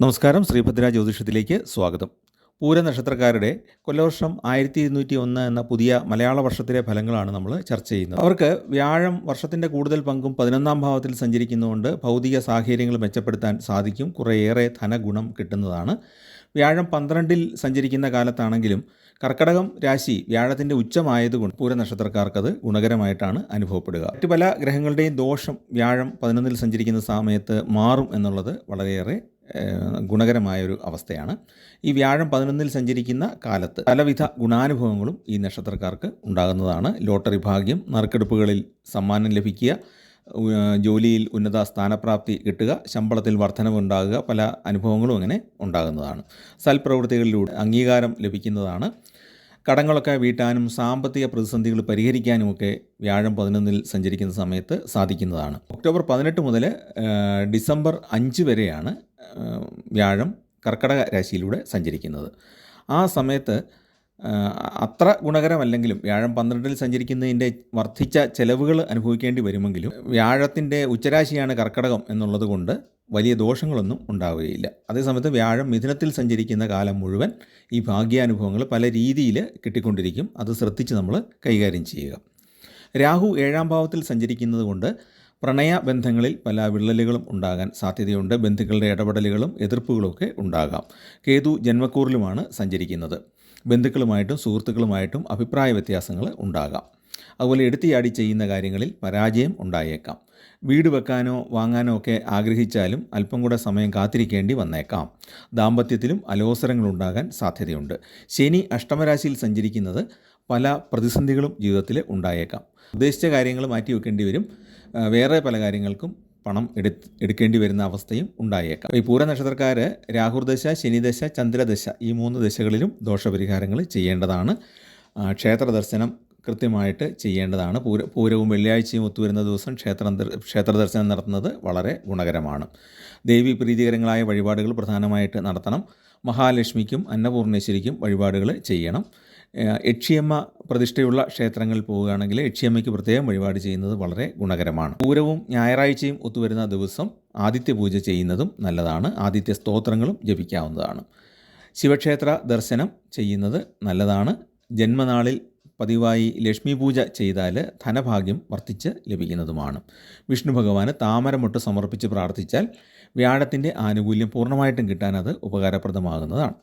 നമസ്കാരം. ശ്രീഭദ്ര ജ്യോതിഷത്തിലേക്ക് സ്വാഗതം. പൂര നക്ഷത്രക്കാരുടെ കൊല്ലവർഷം ആയിരത്തി ഇരുന്നൂറ്റി ഒന്ന് എന്ന പുതിയ മലയാള വർഷത്തിലെ ഫലങ്ങളാണ് നമ്മൾ ചർച്ച ചെയ്യുന്നത്. അവർക്ക് വ്യാഴം വർഷത്തിന്റെ കൂടുതൽ പങ്കും പതിനൊന്നാം ഭാവത്തിൽ സഞ്ചരിക്കുന്നതുകൊണ്ട് ഭൗതിക സാഹചര്യങ്ങൾ മെച്ചപ്പെടുത്താൻ സാധിക്കും. കുറേയേറെ ധനഗുണം കിട്ടുന്നതാണ്. വ്യാഴം പന്ത്രണ്ടിൽ സഞ്ചരിക്കുന്ന കാലത്താണെങ്കിലും കർക്കടകം രാശി വ്യാഴത്തിന്റെ ഉച്ചമായതുകൊണ്ട് പൂര നക്ഷത്രക്കാർക്കത് ഗുണകരമായിട്ടാണ് അനുഭവപ്പെടുക. മറ്റു പല ഗ്രഹങ്ങളുടെയും ദോഷം വ്യാഴം പതിനൊന്നിൽ സഞ്ചരിക്കുന്ന സമയത്ത് മാറും എന്നുള്ളത് വളരെയേറെ ഗുണകരമായൊരു അവസ്ഥയാണ്. ഈ വ്യാഴം പതിനൊന്നിൽ സഞ്ചരിക്കുന്ന കാലത്ത് പലവിധ ഗുണാനുഭവങ്ങളും ഈ നക്ഷത്രക്കാർക്ക് ഉണ്ടാകുന്നതാണ്. ലോട്ടറി ഭാഗ്യം നറുക്കെടുപ്പുകളിൽ സമ്മാനം ലഭിക്കുക ജോലിയിൽ ഉന്നത സ്ഥാനപ്രാപ്തി കിട്ടുക ശമ്പളത്തിൽ വർധനവ് ഉണ്ടാകുക പല അനുഭവങ്ങളും അങ്ങനെ ഉണ്ടാകുന്നതാണ്. സൽപ്രവൃത്തികളിലൂടെ അംഗീകാരം ലഭിക്കുന്നതാണ്. കടങ്ങളൊക്കെ വീട്ടാനും സാമ്പത്തിക പ്രതിസന്ധികൾ പരിഹരിക്കാനുമൊക്കെ വ്യാഴം പതിനൊന്നിൽ സഞ്ചരിക്കുന്ന സമയത്ത് സാധിക്കുന്നതാണ്. ഒക്ടോബർ പതിനെട്ട് മുതൽ ഡിസംബർ അഞ്ച് വരെയാണ് വ്യാഴം കർക്കടക രാശിയിലൂടെ സഞ്ചരിക്കുന്നത്. ആ സമയത്ത് അത്ര ഗുണകരമല്ലെങ്കിലും വ്യാഴം പന്ത്രണ്ടിൽ സഞ്ചരിക്കുന്നതിന്റെ വർദ്ധിച്ച ചെലവുകൾ അനുഭവിക്കേണ്ടി വരുമെങ്കിലും വ്യാഴത്തിന്റെ ഉച്ചരാശിയാണ് കർക്കടകം എന്നുള്ളത് കൊണ്ട് വലിയ ദോഷങ്ങളൊന്നും ഉണ്ടാവുകയില്ല. അതേസമയത്ത് വ്യാഴം മിഥുനത്തിൽ സഞ്ചരിക്കുന്ന കാലം മുഴുവൻ ഈ ഭാഗ്യാനുഭവങ്ങൾ പല രീതിയിൽ കിട്ടിക്കൊണ്ടിരിക്കും. അത് ശ്രദ്ധിച്ച് നമ്മൾ കൈകാര്യം ചെയ്യുക. രാഹു ഏഴാം ഭാവത്തിൽ സഞ്ചരിക്കുന്നത് കൊണ്ട് പ്രണയ ബന്ധങ്ങളിൽ പല വിള്ളലുകളും ഉണ്ടാകാൻ സാധ്യതയുണ്ട്. ബന്ധുക്കളുടെ ഇടപെടലുകളും എതിർപ്പുകളുമൊക്കെ ഉണ്ടാകാം. കേതു ജന്മക്കൂറിലുമാണ് സഞ്ചരിക്കുന്നത്. ബന്ധുക്കളുമായിട്ടും സുഹൃത്തുക്കളുമായിട്ടും അഭിപ്രായ വ്യത്യാസങ്ങൾ ഉണ്ടാകാം. അതുപോലെ എടുത്തിയാടി ചെയ്യുന്ന കാര്യങ്ങളിൽ പരാജയം ഉണ്ടായേക്കാം. വീട് വെക്കാനോ വാങ്ങാനോ ഒക്കെ ആഗ്രഹിച്ചാലും അല്പം കൂടെ സമയം കാത്തിരിക്കേണ്ടി വന്നേക്കാം. ദാമ്പത്യത്തിലും അലോസരങ്ങളുണ്ടാകാൻ സാധ്യതയുണ്ട്. ശനി അഷ്ടമരാശിയിൽ സഞ്ചരിക്കുന്നത് പല പ്രതിസന്ധികളും ജീവിതത്തിൽ ഉണ്ടായേക്കാം. ഉദ്ദേശിച്ച കാര്യങ്ങൾ മാറ്റി വെക്കേണ്ടി വരും. വേറെ പല കാര്യങ്ങൾക്കും പണം എടു എടുക്കേണ്ടി വരുന്ന അവസ്ഥയും ഉണ്ടായേക്കാം. ഈ പൂര നക്ഷത്രക്കാർ രാഹുർദശ ശനിദശ ചന്ദ്രദശ ഈ മൂന്ന് ദശകളിലും ദോഷപരിഹാരങ്ങൾ ചെയ്യേണ്ടതാണ്. ക്ഷേത്ര ദർശനം കൃത്യമായിട്ട് ചെയ്യേണ്ടതാണ്. പൂര പൂരവും വെള്ളിയാഴ്ചയും ഒത്തുവരുന്ന ദിവസം ക്ഷേത്രം ക്ഷേത്ര ദർശനം നടത്തുന്നത് വളരെ ഗുണകരമാണ്. ദേവി പ്രീതികരങ്ങളായ വഴിപാടുകൾ പ്രധാനമായിട്ട് നടത്തണം. മഹാലക്ഷ്മിക്കും അന്നപൂർണേശ്വരിക്കും വഴിപാടുകൾ ചെയ്യണം. യക്ഷിയമ്മ പ്രതിഷ്ഠയുള്ള ക്ഷേത്രങ്ങളിൽ പോവുകയാണെങ്കിൽ യക്ഷിയമ്മയ്ക്ക് പ്രത്യേകം വഴിപാട് ചെയ്യുന്നത് വളരെ ഗുണകരമാണ്. പൂരവും ഞായറാഴ്ചയും ഒത്തുവരുന്ന ദിവസം ആദിത്യ പൂജ ചെയ്യുന്നതും നല്ലതാണ്. ആദിത്യ സ്തോത്രങ്ങളും ജപിക്കാവുന്നതാണ്. ശിവക്ഷേത്ര ദർശനം ചെയ്യുന്നത് നല്ലതാണ്. ജന്മനാളിൽ പതിവായി ലക്ഷ്മി പൂജ ചെയ്താൽ ധനഭാഗ്യം വർദ്ധിച്ച് ലഭിക്കുന്നതുമാണ്. വിഷ്ണു ഭഗവാന് താമരമൊട്ട് സമർപ്പിച്ച് പ്രാർത്ഥിച്ചാൽ വ്യാഴത്തിന്റെ ആനുകൂല്യം പൂർണമായിട്ടും കിട്ടാൻ അത് ഉപകാരപ്രദമാകുന്നതാണ്.